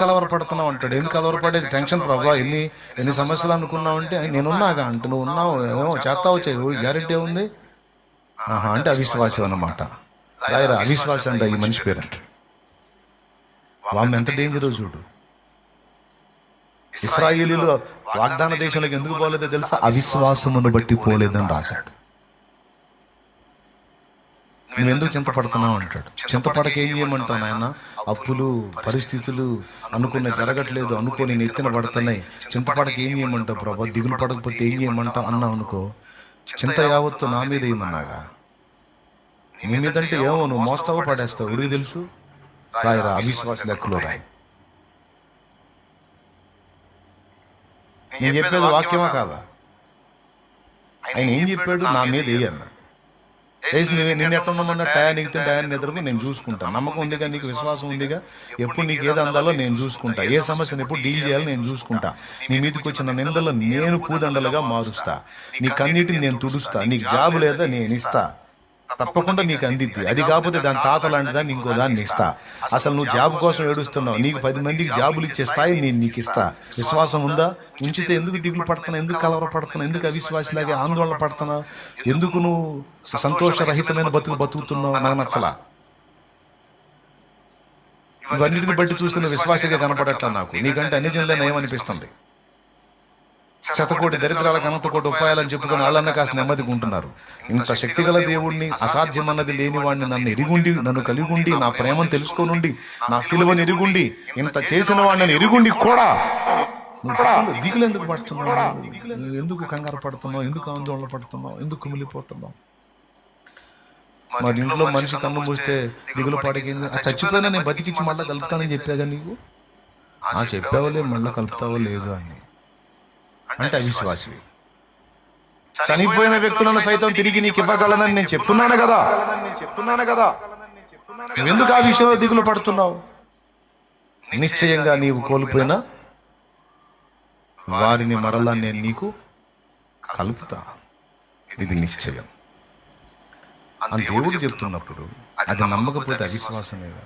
కలవరపడుతున్నావు అంటాడు. ఎందుకు కలవరపడేది? టెన్షన్ ప్రభా ఎన్ని ఎన్ని సమస్యలు అనుకున్నావు అంటే నేను ఉన్నాగా నువ్వు ఉన్నావు ఏమో చేస్తావు చేయవు గ్యారెంటీ ఉంది? ఆహా అంటే అవిశ్వాసం అన్నమాట. రాయరా అవిశ్వాసం అంట ఈ మనిషి పేరంట. వాళ్ళు ఎంత డేంజర్ చూడు. ఇస్రాయేలీలు వాగ్దాన దేశంలోకి ఎందుకు పోలేదో తెలుసా? అవిశ్వాసమును బట్టి పోలేదని రాశాడు. నువ్వు ఎందుకు చింతపడుతున్నావు అంటాడు. చింతపడక ఏం చేయమంటావు నాయన? అప్పులు పరిస్థితులు అనుకున్న జరగట్లేదు అనుకోని నెత్తిన పడుతున్నాయి. చింతపడక ఏం చేయమంటావు ప్రభా? దిగులు పడకపోతే ఏం చేయమంటావు అన్నావు అనుకో. చింత యావత్తు నా మీద ఏమన్నాగా? నీ మీద అంటే ఏమో నువ్వు మోస్తావో పడేస్తావు. ఉడికి తెలుసు? రాయరా అవిశ్వాస లెక్కలో రాయి. నేను చెప్పేది వాక్యమా కాదా? ఆయన ఏం చెప్పాడు? నా మీద ఏ అన్నాడు. నేను నిన్ను ఎట్లా ఉండమన్నా టయానికి తిని టయాన్ని నేను చూసుకుంటాను నమ్మకం ఉందిగా నీకు విశ్వాసం ఉందిగా? ఎప్పుడు నీకు ఏది అందాలో నేను చూసుకుంటా. ఏ సమస్యను ఎప్పుడు డీల్ చేయాలో నేను చూసుకుంటా. నీ మీదకి వచ్చిన నిందలు నేను కూదండలుగా మారుస్తా. నీ కన్నీటిని నేను తుడుస్తా. నీకు జాబ్ లేదా నేను ఇస్తా. తప్పకుండా నీకు అందిద్ది. అది కాకపోతే దాని తాత లాంటి దాన్ని ఇంకో దాన్ని ఇస్తా. అసలు నువ్వు జాబ్ కోసం ఏడుస్తున్నావు. నీకు పది మందికి జాబులు ఇచ్చే స్థాయి నేను నీకు ఇస్తా. విశ్వాసం ఉందా? ఉంచితే ఎందుకు దిగులు పడుతున్నావు? ఎందుకు కలవర పడుతున్నావు? ఎందుకు అవిశ్వాసలాగే ఆందోళన పడుతున్నావు? ఎందుకు నువ్వు సంతోషరహితమైన బతుకు బతుకుతున్నావు? నాకు నచ్చలా. ఇవన్నిటిని బట్టి చూస్తున్న విశ్వాసగా కనపడట్లా నాకు. నీకంటే అన్ని జనులే నయం అనిపిస్తుంది శతకోటి దరిద్రాలకు అనంతకోటి ఉపాయాలని చెప్పుకొని వాళ్ళన్న కాస్త నెమ్మదిగా ఉంటున్నారు ఇంత శక్తిగల దేవుణ్ణి అసాధ్యమన్నది లేని వాడిని నన్ను ఎరుగుండి నన్ను కలిగుండి నా ప్రేమను తెలుసుకోనుండి నా సిలువను ఎరుగుండి ఇంత చేసిన వాడిని ఎరుగుండి కూడా. దిగులు- ఎందుకు పడుతున్నావు? ఎందుకు కంగారు పడుతున్నావు? ఎందుకు ఆందోళన పడుతున్నావు? ఎందుకు కుమిలిపోతున్నావు? మరి ఇంట్లో మనిషి కన్ను మూస్తే దిగులు పడకేంది చచ్చిపోయినా నేను బతికిచ్చి మళ్ళీ కలుపుతానని చెప్పాగా నీకు? ఆ చెప్పావలే మళ్ళీ కలుపుతావో లేదో అని. అంటే అవిశ్వాసి. చనిపోయిన వ్యక్తులను సైతం తిరిగి నీకు ఇవ్వగలనని నేను చెప్తున్నాను కదా. చెప్తున్నాను కదా నువ్వెందుకు ఆ విషయంలో దిగులు పడుతున్నావు? నిశ్చయంగా నీవు కోల్పోయినా వారిని మరలా నేను నీకు కలుపుతా. ఇది నిశ్చయం. అని దేవుడు చెప్తున్నప్పుడు అది నమ్మకపోతే అవిశ్వాసమేగా